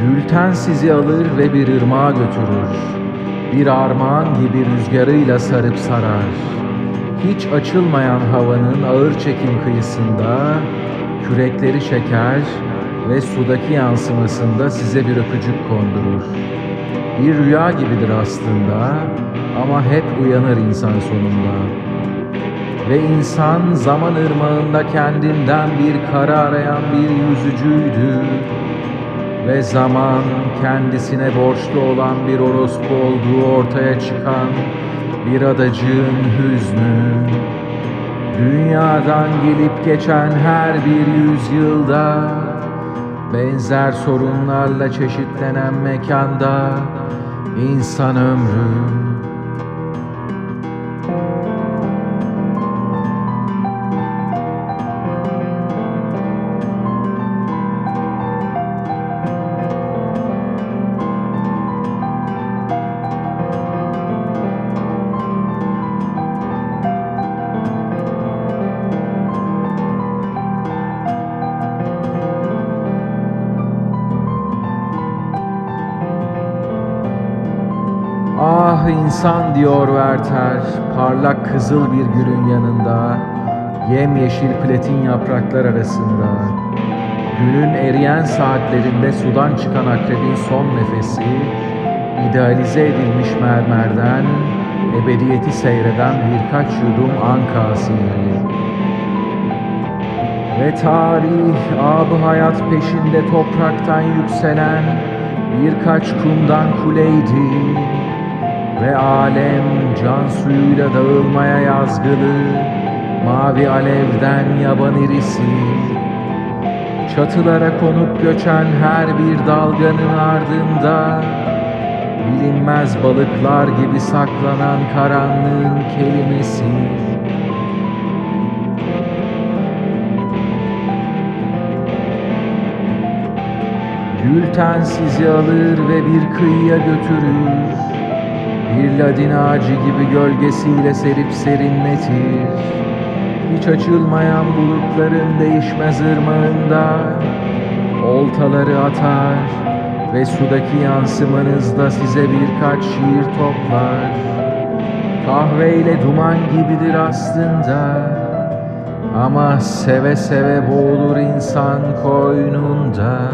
Gülten sizi alır ve bir ırmağa götürür. Bir armağan gibi rüzgarıyla sarıp sarar. Hiç açılmayan havanın ağır çekim kıyısında kürekleri çeker ve sudaki yansımasında size bir öpücük kondurur. Bir rüya gibidir aslında ama hep uyanır insan sonunda. Ve insan zaman ırmağında kendinden bir kara arayan bir yüzücüydü. Ve zaman kendisine borçlu olan bir orospu olduğu ortaya çıkan bir adacığın hüznü. Dünyadan gelip geçen her bir yüzyılda benzer sorunlarla çeşitlenen mekanda insan ömrü Ah insan diyor Werther, parlak kızıl bir gülün yanında, yemyeşil platin yapraklar arasında. Günün eriyen saatlerinde sudan çıkan akrebin son nefesi, idealize edilmiş mermerden, ebediyeti seyreden birkaç yudum anka asiri. Ve tarih, abı hayat peşinde topraktan yükselen birkaç kumdan kuleydi. Ve alem can suyuyla dağılmaya yazgılı Mavi alevden yaban irisi. Çatılara konup göçen her bir dalganın ardında Bilinmez balıklar gibi saklanan karanlığın kelimesi. Gülten sizi alır ve bir kıyıya götürür Bir ladin ağacı gibi gölgesiyle serip serinletir. Hiç açılmayan bulutların değişmez ırmağında Oltaları atar ve sudaki yansımanızda size birkaç şiir toplar. Kahveyle duman gibidir aslında Ama seve seve boğulur insan koynunda